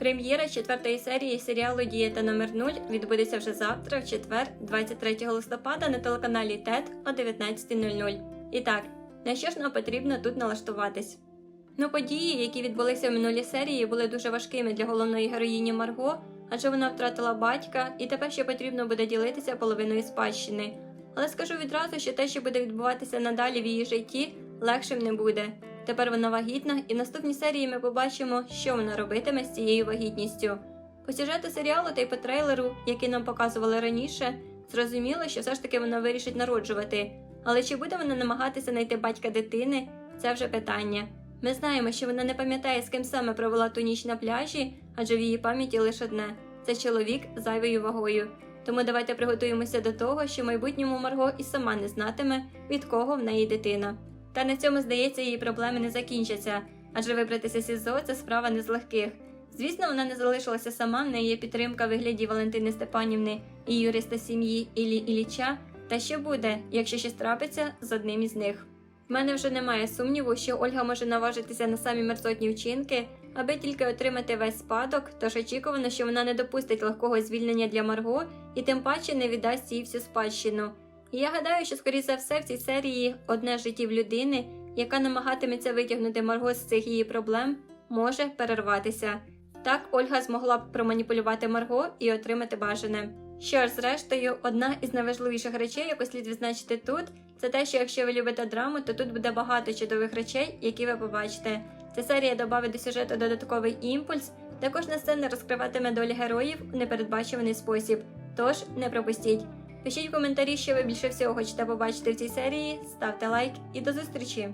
Прем'єра четвертої серії серіалу Дієта номер 0 відбудеться вже завтра, в четвер, 23 листопада, на телеканалі ТЕТ о 19.00. І так, на що ж нам потрібно тут налаштуватись? Ну, події, які відбулися в минулій серії, були дуже важкими для головної героїні Марго, адже вона втратила батька, і тепер ще потрібно буде ділитися половиною спадщини. Але скажу відразу, що те, що буде відбуватися надалі в її житті, легшим не буде. Тепер вона вагітна, і в наступній серії ми побачимо, що вона робитиме з цією вагітністю. По сюжету серіалу та й по трейлеру, який нам показували раніше, зрозуміло, що все ж таки вона вирішить народжувати. Але чи буде вона намагатися знайти батька дитини, це вже питання. Ми знаємо, що вона не пам'ятає, з ким саме провела ту ніч на пляжі, адже в її пам'яті лише одне це чоловік з зайвою вагою. Тому давайте приготуємося до того, що в майбутньому Марго і сама не знатиме, від кого в неї дитина. Та на цьому, здається, її проблеми не закінчаться, адже вибратися з СІЗО це справа не з легких. Звісно, вона не залишилася сама, в неї є підтримка вигляді Валентини Степанівни і юриста сім'ї Іллі Ілліча. Та що буде, якщо щось трапиться з одним із них? В мене вже немає сумніву, що Ольга може наважитися на самі мерзотні вчинки, аби тільки отримати весь спадок, тож очікувано, що вона не допустить легкого звільнення для Марго і тим паче не віддасть їй всю спадщину. І я гадаю, що, скоріше за все, в цій серії одне з життів людини, яка намагатиметься витягнути Марго з цих її проблем, може перерватися. Так Ольга змогла б проманіпулювати Марго і отримати бажане. Що ж, зрештою, одна із найважливіших речей, яку слід відзначити тут, це те, що якщо ви любите драму, то тут буде багато чудових речей, які ви побачите. Ця серія додавить до сюжету додатковий імпульс, також на сцені розкриватиме долі героїв у непередбачуваний спосіб. Тож не пропустіть. Пишіть в коментарі, що ви більше всього хочете побачити в цій серії, ставте лайк і до зустрічі!